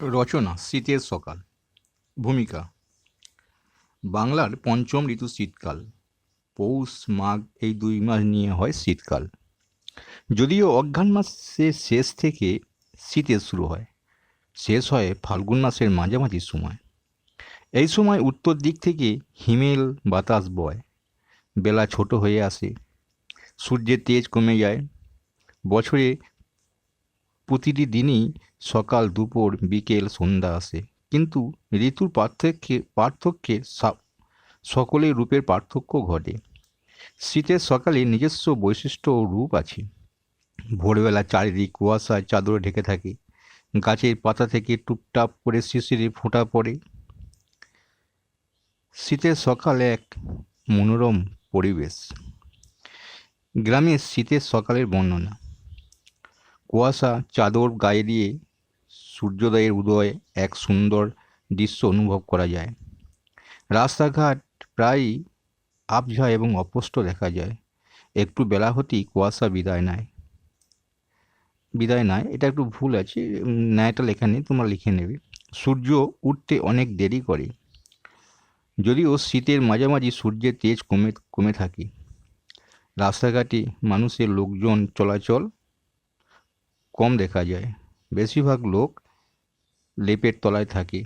রচনা শীতের সকাল। ভূমিকা, বাংলার পঞ্চম ঋতু শীতকাল। পৌষ, মাঘ এই দুই মাস নিয়ে হয় শীতকাল। যদিও অজ্ঞান মাসের শেষ থেকে শীতের শুরু হয়। শেষ হয় ফাল্গুন মাসের মাঝামাঝি সময়। এই সময় উত্তর দিক থেকে হিমেল বাতাস বয়। বেলা ছোট হয়ে আসে। সূর্যের তেজ কমে যায়। বছরে প্রতিটি দিনই সকাল, দুপুর, বিকেল, সন্ধ্যা আসে। কিন্তু ঋতুর পার্থক্যে পার্থক্যে সকলের রূপের পার্থক্য ঘটে। শীতের সকালে নিজস্ব বৈশিষ্ট্য ও রূপ আছে। ভোরবেলা চারিদিক কুয়াশায় চাদরে ঢেকে থাকে। গাছের পাতা থেকে টুপটাপ করে শিশিরে ফোঁটা পড়ে। শীতের সকালে এক মনোরম পরিবেশ। গ্রামের শীতের সকালের বর্ণনা। কুয়াশা চাদর গায়ে দিয়ে সূর্যোদয়ের উদয় এক সুন্দর দৃশ্য অনুভব করা যায়। রাস্তাঘাট প্রায়ই আবঝা এবং অস্পষ্ট দেখা যায়। একটু বেলা হতেই কুয়াশা বিদায় নেয়। বিদায় নেয়, এটা একটু ভুল আছে ন্যায়টা লেখা নেই তোমরা লিখে নেবে। সূর্য উঠতে অনেক দেরি করে। যদিও শীতের মাঝামাঝি সূর্যের তেজ কমে কমে থাকে। রাস্তাঘাটে মানুষের লোকজন চলাচল কম দেখা যায়। বেশিরভাগ লোক লেপের তলায় থাকে।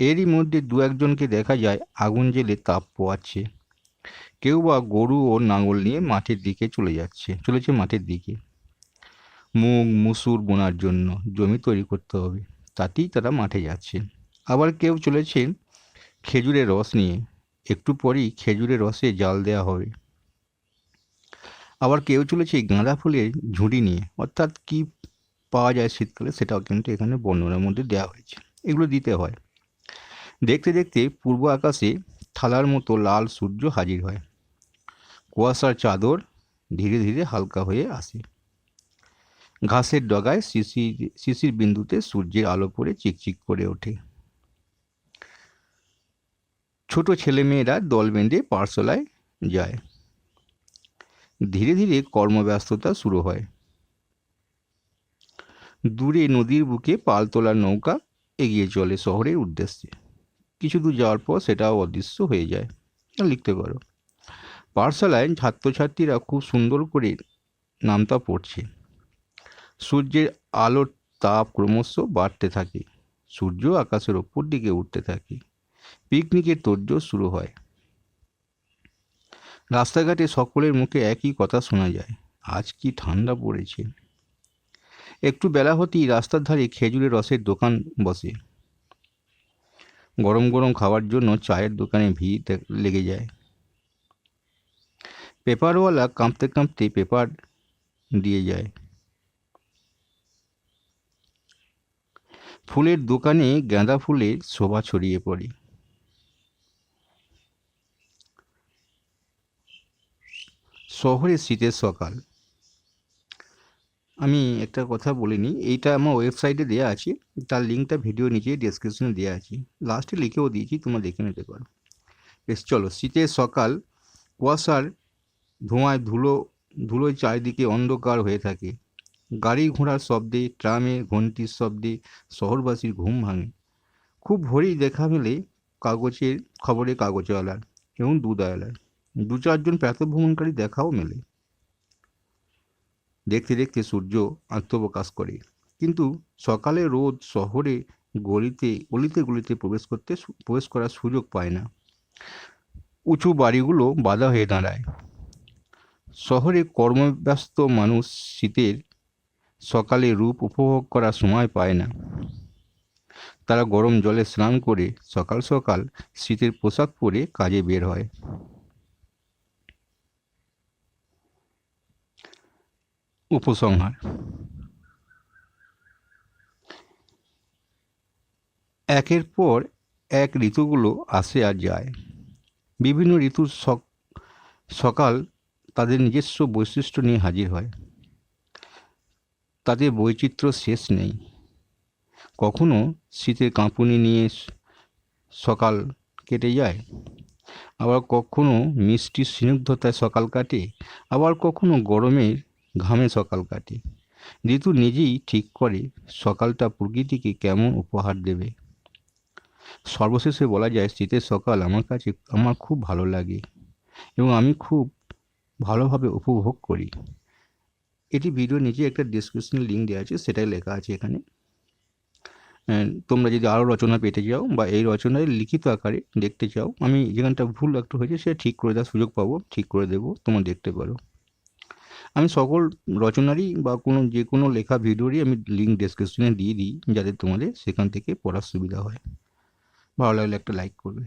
এরই মধ্যে দু একজনকে দেখা যায় আগুন জেলে তাপ পোয়াচ্ছে। কেউ বা গরু ও নাঙল নিয়ে মাঠের দিকে চলে যাচ্ছে, চলেছে মাঠের দিকে। মুগ, মুসুর বোনার জন্য জমি তৈরি করতে হবে, তাতেই তারা মাঠে যাচ্ছে। আবার কেউ চলেছে খেজুরের রস নিয়ে। একটু পরেই খেজুরের রসে জাল দেওয়া হবে। আবার কেউ চলেছে গাঁদা ফুলের ঝুড়ি নিয়ে। অর্থাৎ কি পাওয়া যায় শীতকালে সেটাও কিন্তু এখানে বর্ণনার মধ্যে দেওয়া হয়েছে। এগুলো দিতে হয়। দেখতে দেখতে পূর্ব আকাশে থালার মতো লাল সূর্য হাজির হয়। কুয়াশার চাদর ধীরে ধীরে হালকা হয়ে আসে। ঘাসের ডগায় শিশির শিশির বিন্দুতে সূর্যের আলো পড়ে চিকচিক করে ওঠে। ছোট ছেলেমেয়েরা দল বেঁধে পাঠশালায় যায়। ধীরে ধীরে কর্মব্যস্ততা শুরু হয়। দূরে নদীর বুকে পাল তোলার নৌকা এগিয়ে চলে শহরের উদ্দেশ্যে। কিছু দূর যাওয়ার পর সেটাও অদৃশ্য হয়ে যায়। লিখতে পারো। পাঠশালায় ছাত্রছাত্রীরা খুব সুন্দর করে নামতা পড়ছে। সূর্যের আলোর তাপ ক্রমশ বাড়তে থাকে। সূর্য আকাশের ওপর দিকে উঠতে থাকে। পিকনিকের তোড়জোড় শুরু হয়। রাস্তাঘাটে সকলের মুখে একই কথা শোনা যায়, আজ কি ঠান্ডা পড়েছে। একটু বেলা হতেই রাস্তার ধারে খেজুরের রসের দোকান বসে। গরম গরম খাওয়ার জন্য চায়ের দোকানে ভিড় লেগে যায়। পেপারওয়ালা কাঁপতে কাঁপতে পেপার দিয়ে যায়। ফুলের দোকানে গাঁদা ফুলের শোভা ছড়িয়ে পড়ে। শহরে শীতের সকাল। আমি একটা কথা বলিনি, এইটা আমার ওয়েবসাইটে দেওয়া আছে, তার লিঙ্কটা ভিডিও নিচে ডেসক্রিপশনে দেওয়া আছে। লাস্টে লিখেও দিয়েছি, তোমরা দেখে নিতে পারো। বেশ, চলো, শীতের সকাল, কুয়াশার ধোঁয়ায় ধুলো ধুলোয় চারিদিকে অন্ধকার হয়ে থাকে। গাড়ি ঘোড়ার শব্দে, ট্রামের ঘন্টির শব্দে, শহরবাসীর ঘুম ভাঙে। খুব ভোরেই দেখা মেলে কাগজের, খবরের কাগজওয়ালার এবং দুধওয়ালার। দু চারজন প্রাতঃভ্রমণকারী দেখাও মেলে। দেখতে দেখতে সূর্য আত্মপ্রকাশ করে। কিন্তু সকালে রোদ শহরে গলিতে গলিতে গলিতে প্রবেশ করতে প্রবেশ করার সুযোগ পায় না। উঁচু বাড়িগুলো বাধা হয়ে দাঁড়ায়। শহরে কর্মব্যস্ত মানুষ শীতের সকালে রূপ উপভোগ করার সময় পায় না। তারা গরম জলে স্নান করে সকাল সকাল শীতের পোশাক পরে কাজে বের হয়। উপসংহার। একের পর এক ঋতুগুলো আসে আর যায়। বিভিন্ন ঋতুর সক- সকাল তাদের নিজস্ব বৈশিষ্ট্য নিয়ে হাজির হয়। তাদের বৈচিত্র্য শেষ নেই। কখনো শীতের কাঁপুনি নিয়ে সকাল কেটে যায়, আবার কখনো মিষ্টি স্নিগ্ধতায় সকাল কাটে, আবার কখনো গরমের ঘামে সকাল কাটে। ঋতু নিজেই ঠিক করে সকালটা প্রকৃতিকে কেমন উপহার দেবে। সর্বশেষে বলা যায়, শীতের সকাল আমার কাছে, আমার খুব ভালো লাগে এবং আমি খুব ভালোভাবে উপভোগ করি। এটি ভিডিও নিচে একটা ডিসক্রিপশন লিঙ্ক দেওয়া আছে, সেটাই লেখা আছে এখানে। তোমরা যদি আরও রচনা পেতে চাও বা এই রচনায় লিখিত আকারে দেখতে চাও, আমি যেখানটা ভুল একটু হয়েছে, সেটা ঠিক করে দেওয়ার সুযোগ পাবো, ঠিক করে দেবো, তোমরা দেখতে পারো। আমি সকল রচনারই বা কোনো যে কোনো লেখা ভিডিওরই আমি লিঙ্ক ডেসক্রিপশনে দিয়ে দিই, যাতে তোমাদের সেখান থেকে পড়ার সুবিধা হয়। ভালো লাগলে একটা লাইক করবে।